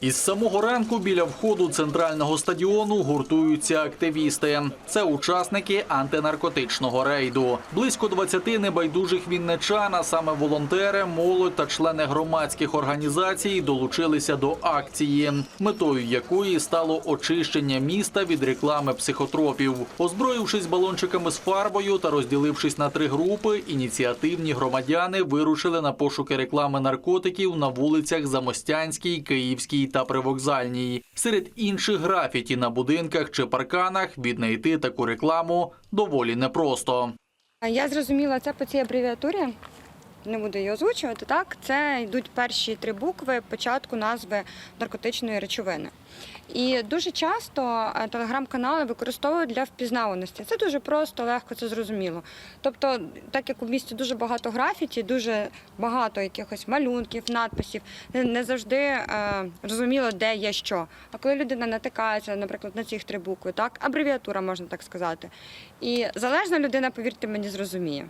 Із самого ранку біля входу центрального стадіону гуртуються активісти. Це учасники антинаркотичного рейду. Близько 20 небайдужих вінничан, а саме волонтери, молодь та члени громадських організацій долучилися до акції, метою якої стало очищення міста від реклами психотропів. Озброївшись балончиками з фарбою та розділившись на три групи, ініціативні громадяни вирушили на пошуки реклами наркотиків на вулицях Замостянській, Київській та Привокзальній. Серед інших графіті на будинках чи парканах віднайти таку рекламу доволі непросто. Я зрозуміла це по цій абревіатурі. Не буду її озвучувати. Так, це йдуть перші три букви початку назви наркотичної речовини. І дуже часто е, телеграм-канали використовують для впізнаваності. Це дуже просто, легко, це зрозуміло. Тобто, так як у місті дуже багато графіті, дуже багато якихось малюнків, надписів, не- завжди е, розуміло, де є що. А коли людина натикається, наприклад, на ці три букви, так, абревіатура можна так сказати. І залежна людина, повірте мені, зрозуміє.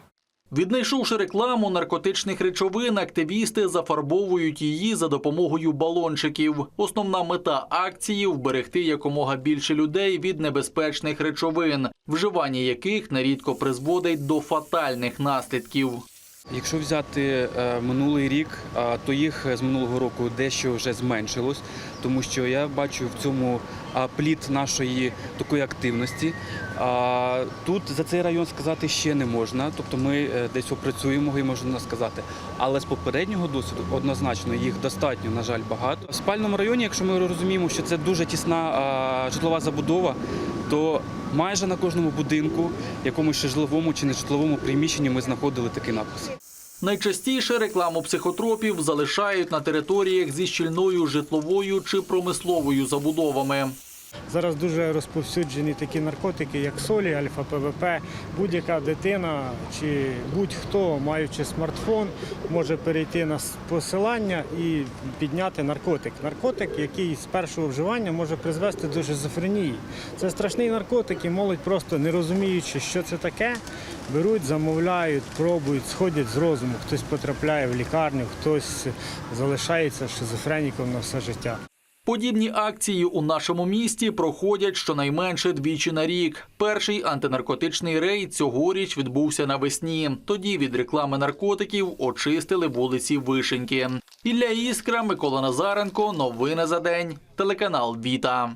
Віднайшовши рекламу наркотичних речовин, активісти зафарбовують її за допомогою балончиків. Основна мета акції вберегти якомога більше людей від небезпечних речовин, вживання яких нерідко призводить до фатальних наслідків. Якщо взяти е, минулий рік, то їх з минулого року дещо вже зменшилось, тому що я бачу в цьому плід нашої такої активності. Тут за цей район сказати ще не можна, тобто ми е, десь опрацюємо і можна сказати. Але з попереднього досвіду однозначно їх достатньо, на жаль, багато. В спальному районі, якщо ми розуміємо, що це дуже тісна житлова забудова, то майже на кожному будинку, якомусь ще житловому чи нежитловому приміщенні ми знаходили такий напис. Найчастіше рекламу психотропів залишають на територіях зі щільною житловою чи промисловою забудовами. Зараз дуже розповсюджені такі наркотики, як солі, альфа-ПВП. Будь-яка дитина чи будь-хто, маючи смартфон, може перейти на посилання і підняти наркотик. Наркотик, який з першого вживання може призвести до шизофренії. Це страшний наркотик, і молодь просто не розуміючи, що це таке, беруть, замовляють, пробують, сходять з розуму. Хтось потрапляє в лікарню, хтось залишається шизофреніком на все життя. Подібні акції у нашому місті проходять щонайменше двічі на рік. Перший антинаркотичний рейд цьогоріч відбувся навесні. Тоді від реклами наркотиків очистили вулиці Вишеньки. Ілля Іскра, Микола Назаренко. Новини за день. Телеканал Віта.